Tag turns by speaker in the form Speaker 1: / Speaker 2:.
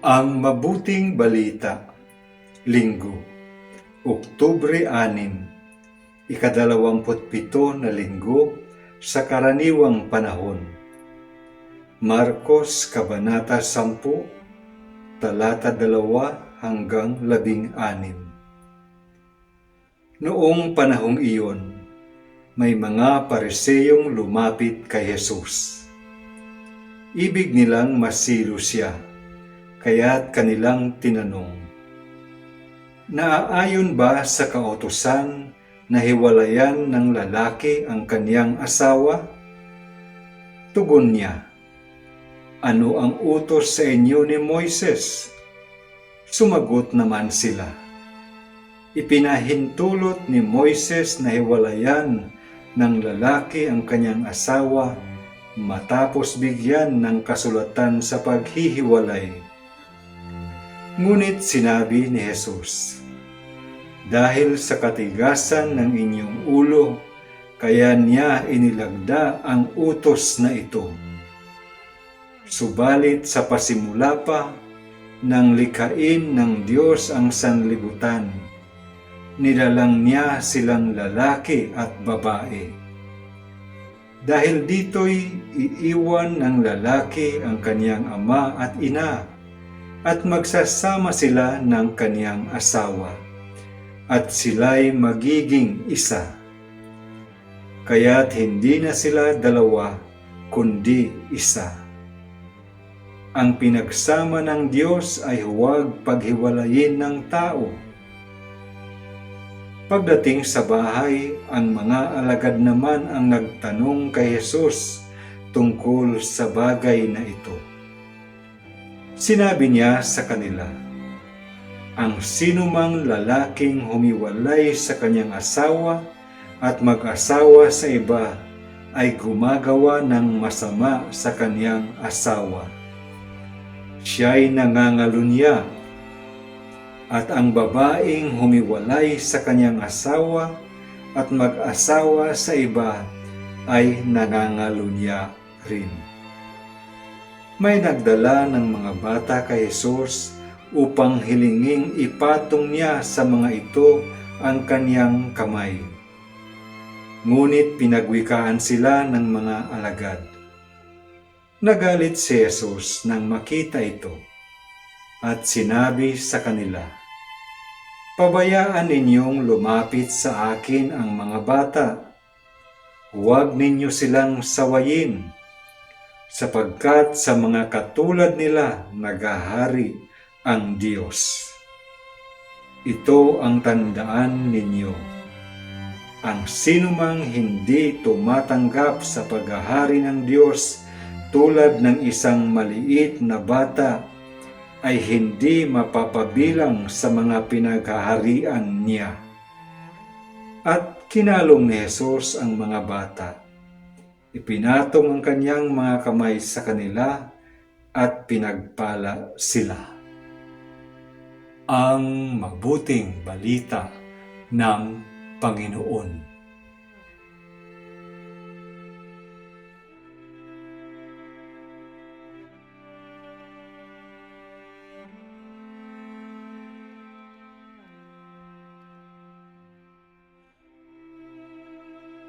Speaker 1: Ang Mabuting Balita Linggo Oktubre 6 Ikadalawamputpito na linggo sa karaniwang panahon. Marcos Kabanata 10 Talata 2 hanggang 16 Noong panahong iyon, may mga pariseyong lumapit kay Jesus. Ibig nilang masilo siya, kaya't kanilang tinanong, Naaayon ba sa kautusan na hiwalayan ng lalaki ang kaniyang asawa? Tugon niya, Ano ang utos sa inyo ni Moises? Sumagot naman sila, Ipinahintulot ni Moises na hiwalayan ng lalaki ang kanyang asawa matapos bigyan ng kasulatan sa paghihiwalay. Ngunit sinabi ni Jesus, Dahil sa katigasan ng inyong ulo, kaya niya inilagda ang utos na ito. Subalit sa pasimula pa, nang likhain ng Diyos ang sanlibutan, nilalang niya silang lalaki at babae. Dahil dito'y iiwan ng lalaki ang kaniyang ama at ina at magsasama sila ng kaniyang asawa at sila'y magiging isa. Kaya't hindi na sila dalawa kundi isa. Ang pinagsama ng Diyos ay huwag paghiwalayin ng tao. Pagdating sa bahay, ang mga alagad naman ang nagtanong kay Jesus tungkol sa bagay na ito. Sinabi niya sa kanila, Ang sinumang lalaking humiwalay sa kanyang asawa at mag-asawa sa iba ay gumagawa ng masama sa kanyang asawa. Siya'y nangangalunya at ang babaeng humiwalay sa kanyang asawa at mag-asawa sa iba ay nangangalunya rin. May nagdala ng mga bata kay Jesus upang hilinging ipatong niya sa mga ito ang kanyang kamay. Ngunit pinagwikaan sila ng mga alagad. Nagalit si Jesus nang makita ito at sinabi sa kanila, Pabayaan ninyong lumapit sa akin ang mga bata. Huwag ninyo silang sawayin, sapagkat sa mga katulad nila nagahari ang Diyos. Ito ang tandaan ninyo. Ang sinumang hindi tumatanggap sa paghahari ng Diyos tulad ng isang maliit na bata ay hindi mapapabilang sa mga pinaghaharian niya. At kinalong ni Jesus ang mga bata. Ipinatong ang kanyang mga kamay sa kanila at pinagpala sila. Ang mabuting balita ng Panginoon.